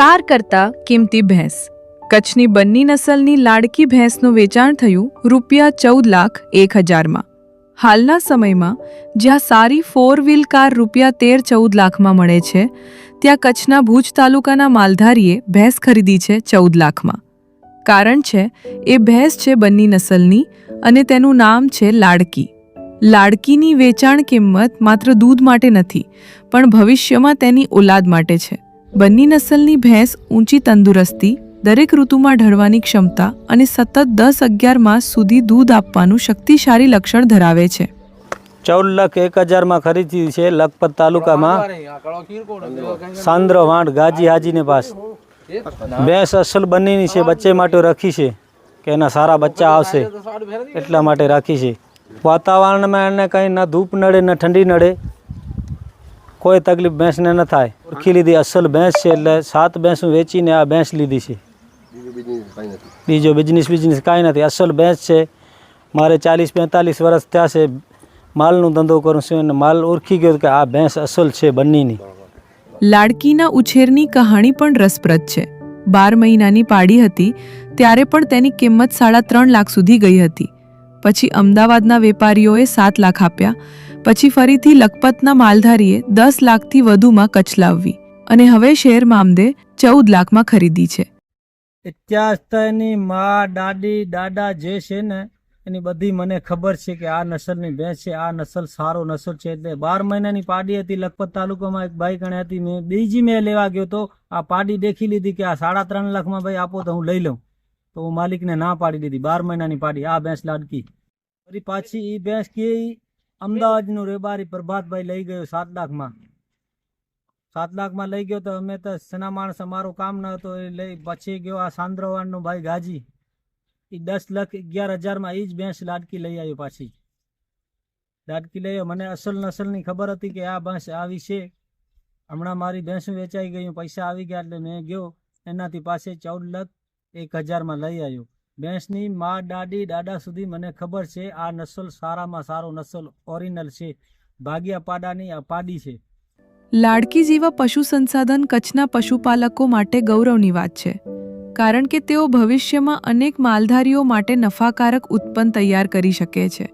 Car કરતા કિંમતી ભેંસ. કચ્છની બંની નસલની લાડકી ભેંસનું વેચાણ થયું રૂપિયા ચૌદ લાખ એક હજારમાં. હાલના સમયમાં જ્યાં સારી ફોર વ્હીલ કાર રૂપિયા તેર ચૌદ લાખમાં મળે છે, ત્યાં કચ્છના ભુજ તાલુકાના માલધારીએ ભેંસ ખરીદી છે ચૌદ લાખમાં. કારણ છે, એ ભેંસ છે બંની નસલની અને તેનું નામ છે લાડકી. લાડકીની વેચાણ કિંમત માત્ર દૂધ માટે નથી, પણ ભવિષ્યમાં તેની ઓલાદ માટે છે. બંની નસલની ભેંસ ઊંચી તંદુરસ્તી, દરેક ઋતુમાં ઢળવાની ક્ષમતા અને સતત દસ અગિયાર માસ સુધી દૂધ આપવાનું શક્તિશાળી લક્ષણ ધરાવે છે. ચૌદ લાખ એક હજારમાં ખરીદી છે લખપત તાલુકામાં સાંદ્ર વાંટ ગાજી હાજીને પાસ. ભેંસ અસલ બંનેની છે, બચ્ચે માટે રાખી છે કે એના સારા બચ્ચા આવશે એટલા માટે રાખી છે. વાતાવરણમાં એને કંઈ ન ધૂપ નડે, ન ઠંડી નડે કોઈ તકલીફ ભેંસને ન થાય. ઓળખી લીધી. અસલ ભેંસ છે એટલે સાત ભેંસ વેચીને આ ભેંસ લીધી છે. બીજો બિઝનેસ બિઝનેસ કાંઈ નથી. અસલ ભેંસ છે. મારે ચાલીસ પેંતાલીસ વર્ષ થયા છે. માલનો ધંધો કરું છું અને માલ ઓળખી ગયો કે આ ભેંસ અસલ છે બંનેની. લાડકીના ઉછેરની કહાણી પણ રસપ્રદ છે. બાર મહિનાની પાડી હતી ત્યારે પણ તેની કિંમત સાડા ત્રણ લાખ સુધી ગઈ હતી. પછી અમદાવાદના વેપારીઓએ સાત લાખ આપ્યા. પછી ફરીથી લખપતના માલધારીએ દસ લાખથી વધુમાં કચ્છ લાવવી અને હવે શેર મામદે ચૌદ લાખમાં ખરીદી છે. ઇતિહાસ તો મા, દાદી, દાદા જે છે ને, એની બધી મને ખબર છે કે આ નસલની ભેંસ છે, આ નસલ સારો નસલ છે એટલે બાર મહિનાની પાડી હતી લખપત તાલુકામાં એક ભાઈ કણે હતી, મેં બીજી મેં લેવા ગયો તો આ પાડી દેખી લીધી કે આ સાડા ત્રણ લાખમાં ભાઈ આપો તો હું લઈ લઉં. તો હું માલિકને ના પાડી દીધી, બાર મહિનાની પાડી, આ ભેંસ લાડકી. ફરી પાછી એ ભેંસ કે અમદાવાદનું રેબારી પ્રભાતભાઈ લઈ ગયો સાત લાખમાં સાત લાખમાં લઈ ગયો તો અમે તો સના માણસ અમારું કામ ન હતો એ લઈ પછી ગયો આ સાંદ્રવાડનો ભાઈ ગાજી. એ દસ લાખ અગિયાર હજારમાં એ જ ભેંસ લાડકી લઈ આવ્યો પાછી. લાડકી લઈ મને અસલ નસલની ખબર હતી કે આ ભેંસ આવી છે. હમણાં મારી ભેંસ વેચાઈ ગયું. પૈસા આવી ગયા એટલે મેં ગયો. એનાથી પાસે ચૌદ લાખ એક હજારમાં લઈ આવ્યો. ભેંસની મા દાદી દાદા સુધી મને ખબર છે, આ નસલ સારામાં સારો નસલ ઓરિજિનલ છે. ભાગ્યા પાડાની આ પાડી છે. લાડકી જેવા પશુ સંસાધન કચ્છના પશુપાલકો માટે ગૌરવની વાત છે. કારણ કે તેઓ ભવિષ્યમાં અનેક માલધારીઓ માટે નફાકારક ઉત્પન્ન તૈયાર કરી શકે છે.